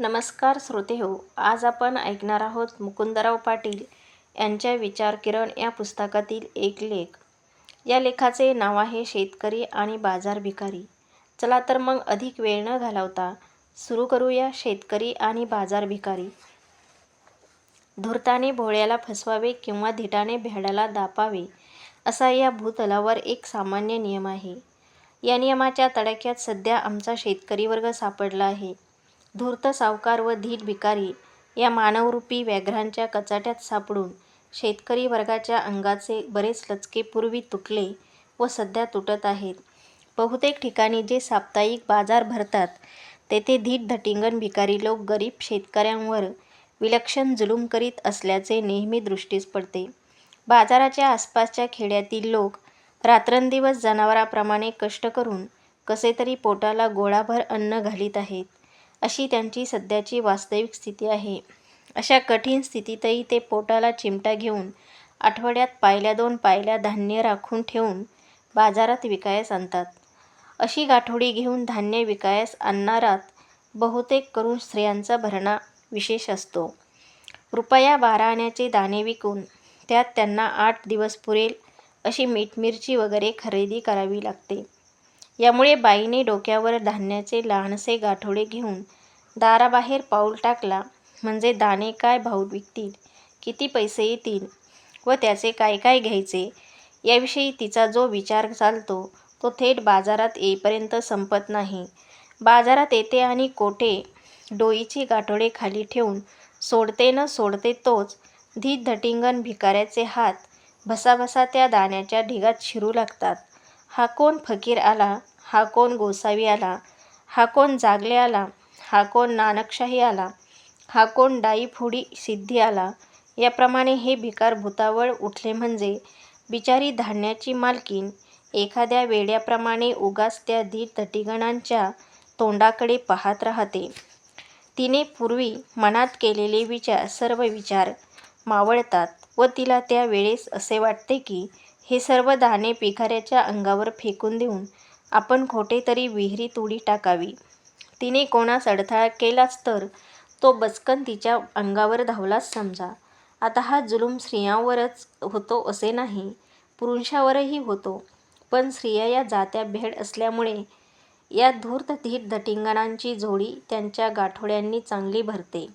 नमस्कार श्रोते हो आज आपण ऐकणार आहोत मुकुंदराव पाटील यांच्या विचार किरण या पुस्तकातील एक लेख. या लेखाचे नाव आहे शेतकरी आणि बाजार भिकारी. चला तर मग अधिक वेळ न घालवता सुरू करूया शेतकरी आणि बाजार भिकारी. धूर्ताने भोळ्याला फसवावे किंवा धिटाने भेडाला दापावे असा या भूतलावर एक सामान्य नियम आहे. या नियमाच्या तडाख्यात सध्या आमचा शेतकरी वर्ग सापडला आहे. धूर्त सावकार व धीट भिकारी या मानवरूपी व्याघ्रांच्या कचाट्यात सापडून शेतकरी वर्गाच्या अंगाचे बरेच लचके पूर्वी तुटले व सध्या तुटत आहेत. बहुतेक ठिकाणी जे साप्ताहिक बाजार भरतात तेथे धीट धटिंगण भिकारी लोक गरीब शेतकऱ्यांवर विलक्षण जुलूम करीत असल्याचे नेहमी दृष्टीस पडते. बाजाराच्या आसपासच्या खेड्यातील लोक रात्रंदिवस जनावराप्रमाणे कष्ट करून कसे तरी पोटाला गोळाभर अन्न घालीत आहेत. अशी त्यांची सध्याची वास्तविक स्थिती आहे. अशा कठीण स्थितीतही ते पोटाला चिमटा घेऊन आठवड्यात पायल्या दोन पायल्या धान्य राखून ठेवून बाजारात विकायस आणतात. अशी गाठोडी घेऊन धान्य विकायस आणणारात बहुतेक करून स्त्रियांचा भरणा विशेष असतो. रुपया बारा आण्याचे दाणे विकून त्यात त्यांना आठ दिवस पुरेल अशी मीठ मिरची वगैरे खरेदी करावी लागते. यामुळे बाईने डोक्यावर धान्याचे लहानसे गाठोडे घेऊन दाराबाहेर पाऊल टाकला. म्हणजे दाणे काय भाव विकतील? किती पैसे येतील? व त्याचे काय काय घ्यायचे? याविषयी तिचा जो विचार चालतो तो थेट बाजारात येईपर्यंत संपत नाही. बाजारात येते आणि कोठे? डोईचे गाठोडे खाली ठेवून सोडते न सोडते तोच धीत धटिंगण भिकाऱ्याचे हात भसाभसा त्या दाण्याच्या ढिगात शिरू लागतात. हा कोण फकीर आला? हा कोण गोसावी आला? हा कोण जागले आला? हा कोण नानकशाही आला? हा कोण डाई फुडी सिद्धी आला? याप्रमाणे हे भिकार भूतावळ उठले म्हणजे बिचारी धान्याची मालकीन एखाद्या वेड्याप्रमाणे उगाच त्या धीर तटीगणांच्या तोंडाकडे पाहत राहते. तिने पूर्वी मनात केलेले विचार सर्व विचार मावळतात व तिला त्या वेळेस असे वाटते की हे सर्व दाणे भिकाऱ्याच्या अंगावर फेकून देऊन आपण खोटे तरी विहिरीत उडी टाकावी. तिने कोणास अडथळा केलाच तर तो बचकन तिच्या अंगावर धावलाच समजा. आता हा जुलूम स्त्रियांवरच होतो असे नाही पुरुषावरही होतो. पण स्त्रिया या जात्या भेड असल्यामुळे या धूर्त धीट धटिंगणांची जोडी त्यांच्या गाठोड्यांनी चांगली भरते.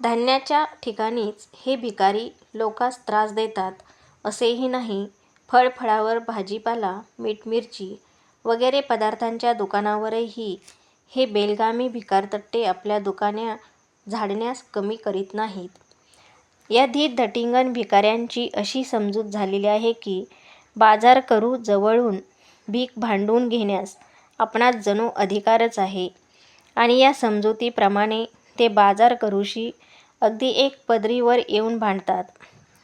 धान्याच्या ठिकाणीच हे भिकारी लोकास त्रास देतात असेही नाही फळफळावर भाजीपाला मीठ मिरची वगैरे पदार्थांच्या दुकानावरही हे बेलगामी भिकारतट्टे आपल्या दुकाने झाडण्यास कमी करीत नाहीत. या धीट धटिंगण भिकाऱ्यांची अशी समजूत झालेली आहे की बाजार करू जवळून भीक भांडून घेण्यास आपणास जणू अधिकारच आहे आणि या समजुतीप्रमाणे ते बाजार करूशी अगदी एक पदरीवर येऊन भांडतात.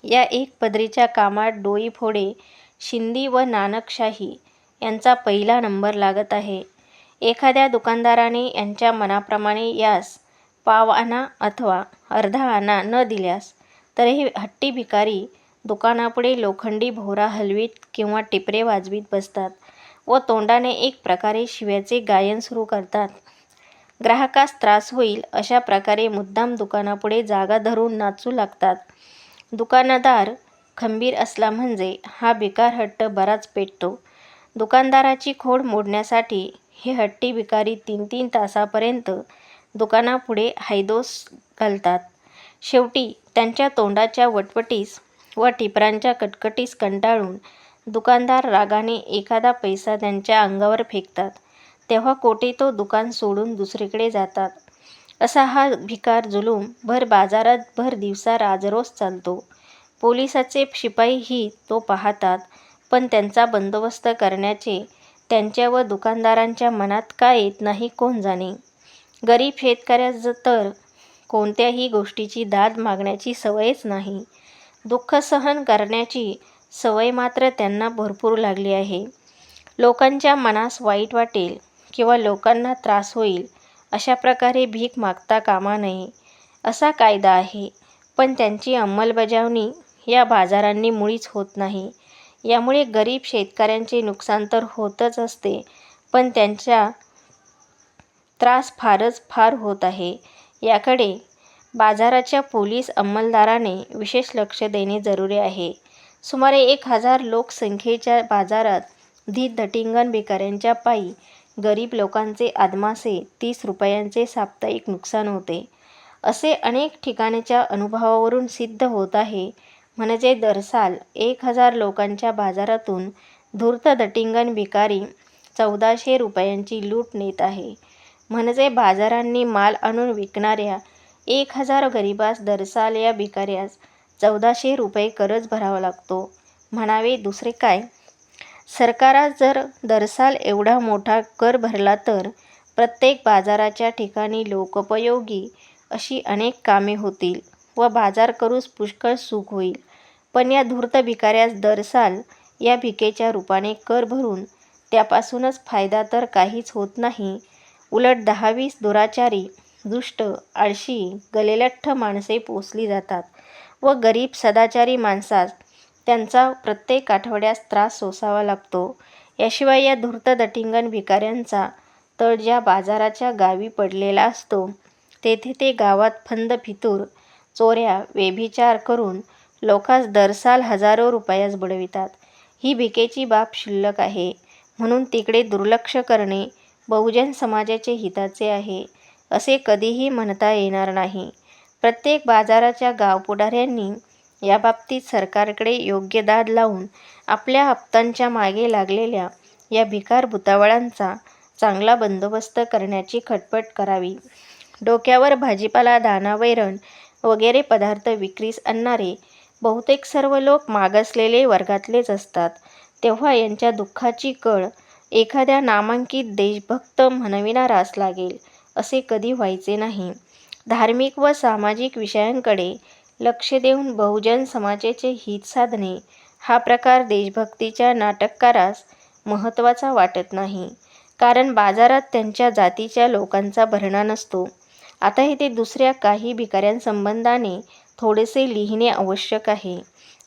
या एक पदरीच्या कामात डोई फोडे शिंदी व नानकशाही यांचा पहिला नंबर लागत आहे. एखाद्या दुकानदाराने यांच्या मनाप्रमाणे यास पाव आणा अथवा अर्धा आणा न दिल्यास तरीही हट्टी भिकारी दुकानापुढे लोखंडी भोवरा हलवीत किंवा टिपरे वाजवीत बसतात व तोंडाने एक प्रकारे शिव्याचे गायन सुरू करतात. ग्राहकास त्रास होईल अशा प्रकारे मुद्दाम दुकानापुढे जागा धरून नाचू लागतात. दुकानदार खंबीर असला म्हणजे हा भिकार हट्ट बराच पेटतो. दुकानदाराची खोड मोडण्यासाठी हे हट्टी भिकारी तीन तीन तासापर्यंत दुकानापुढे हैदोस घालतात. शेवटी त्यांच्या तोंडाच्या वटवटीस व टिपरांच्या कटकटीस कंटाळून दुकानदार रागाने एखादा पैसा त्यांच्या अंगावर फेकतात. तेव्हा कोठे तो दुकान सोडून दुसरीकडे जातात. असा हा भिकार जुलूम भर बाजारात भर दिवसा राजरोस चालतो. पोलिसाचे शिपाईही तो पाहतात. पण त्यांचा बंदोबस्त करण्याचे त्यांच्या व दुकानदारांच्या मनात का येत नाही कोण जाणे. गरीब शेतकऱ्याचं तर कोणत्याही गोष्टीची दाद मागण्याची सवयच नाही. दुःख सहन करण्याची सवय मात्र त्यांना भरपूर लागली आहे. लोकांच्या मनास वाईट वाटेल किंवा लोकांना त्रास होईल अशा प्रकारे भीक मागता कामा नये असा कायदा आहे. पण त्यांची अंमलबजावणी या बाजारांनी मुळीच होत नाही. यामुळे गरीब शेतकऱ्यांचे नुकसान तर होतच असते पण त्यांच्या त्रास फारच फार होत आहे. याकडे बाजाराच्या पोलीस अंमलदाराने विशेष लक्ष देणे जरुरी आहे. सुमारे एक हजार लोकसंख्येच्या बाजारात धीटधिंगाण भिकाऱ्यांच्या पायी गरीब लोकांचे आदमासे तीस रुपयांचे साप्ताहिक नुकसान होते. असे अनेक ठिकाणच्या अनुभवावरून सिद्ध होत आहे म्हणजे दरसाल एक हजार लोकांच्या बाजारातून धूर्त दटिंगण भिकारी चौदाशे रुपयांची लूट नेत आहे. म्हणजे बाजारांनी माल आणून विकणाऱ्या एक हजार गरिबास दरसाल या भिकाऱ्यास चौदाशे रुपये करच भरावा लागतो. म्हणावे दुसरे काय? सरकारास जर दरसाल एवढा मोठा कर भरला तर प्रत्येक बाजाराच्या ठिकाणी लोकोपयोगी अशी अनेक कामे होतील व बाजार करूस पुष्कळ सुख होईल. पण या धूर्त भिकाऱ्यास दरसाल या भिकेच्या रूपाने कर भरून त्यापासूनच फायदा तर काहीच होत नाही. उलट दहावीस दुराचारी दुष्ट आळशी गलेलठ्ठ माणसे पोसली जातात व गरीब सदाचारी माणसास त्यांचा प्रत्येक आठवड्यास त्रास सोसावा लागतो. याशिवाय या धूर्त दटिंगण भिकाऱ्यांचा तळ ज्या बाजाराच्या गावी पडलेला असतो तेथे ते गावात फंद फितूर चोऱ्या व्यभिचार करून लोकास दरसाल हजारो रुपयास बुडवितात. ही भिकेची बाब शिल्लक आहे. म्हणून तिकडे दुर्लक्ष करणे बहुजन समाजाचे हिताचे आहे असे कधीही म्हणता येणार नाही. प्रत्येक बाजाराच्या गावपुढाऱ्यांनी याबाबतीत सरकारकडे योग्य दाद लावून आपल्या हप्त्यांच्या मागे लागलेल्या या भिकार भुतावळांचा चांगला बंदोबस्त करण्याची खटपट करावी. डोक्यावर भाजीपाला दाना वैरण वगैरे पदार्थ विक्रीस आणणारे बहुतेक सर्व लोक मागासलेले वर्गातलेच असतात. तेव्हा यांच्या दुःखाची कळ एखाद्या नामांकित देशभक्त म्हणविणारास लागेल असे कधी व्हायचे नाही. धार्मिक व सामाजिक विषयांकडे लक्ष देऊन बहुजन समाजाचे हित साधणे हा प्रकार देशभक्तीच्या नाटककारास महत्त्वाचा वाटत नाही. कारण बाजारात त्यांच्या जातीच्या लोकांचा भरणा नसतो. आता हे ते दुसऱ्या काही भिकाऱ्यांसंबंधाने थोडेसे लिहिणे आवश्यक आहे.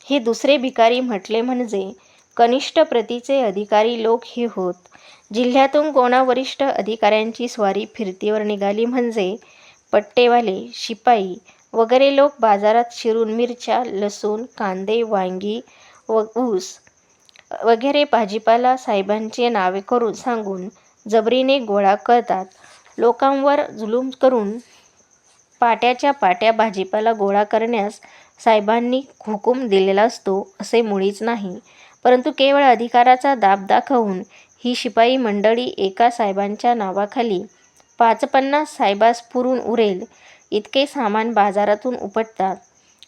हे दुसरे भिकारी म्हटले म्हणजे कनिष्ठ प्रतीचे अधिकारी लोक हे होत. जिल्ह्यातून कोणा वरिष्ठ अधिकाऱ्यांची स्वारी फिरतीवर निघाली म्हणजे पट्टेवाले शिपाई वगैरे लोक बाजारात शिरून मिरच्या लसूण कांदे वांगी व ऊस वगैरे भाजीपाला साहेबांची नावे करून सांगून जबरीने गोळा करतात. लोकांवर जुलूम करून पाट्याच्या पाट्या भाजीपाला गोळा करण्यास साहेबांनी हुकूम दिलेला असतो असे मुळीच नाही. परंतु केवळ अधिकाराचा दाब दाखवून ही शिपाई मंडळी एका साहेबांच्या नावाखाली पाचपन्नास साहेबास पुरून उरेल इतके सामान बाजारातून उपटतात.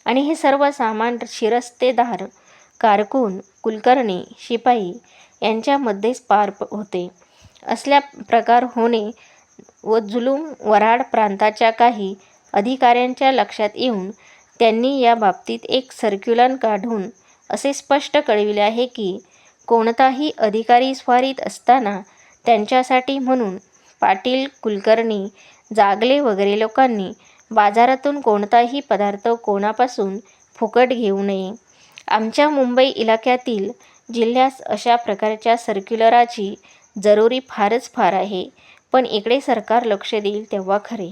आणि हे सर्व सामान शिरस्तेदार कारकून कुलकर्णी शिपाई यांच्यामध्येच पार होते. असल्या प्रकार होणे व जुलूम वऱ्हाड प्रांताच्या काही अधिकाऱ्यांच्या लक्षात येऊन त्यांनी या बाबतीत एक सर्क्युलर काढून असे स्पष्ट कळविले आहे की कोणताही अधिकारी स्वारीत असताना त्यांच्यासाठी म्हणून पाटील कुलकर्णी जागले वगैरे लोकांनी बाजारातून कोणताही पदार्थ कोणापासून फुकट घेऊ नये. आमच्या मुंबई इलाक्यातील जिल्ह्यास अशा प्रकारच्या सर्क्युलराची जरुरी फारच फार आहे पण इकडे सरकार लक्ष देईल तेव्हा खरे.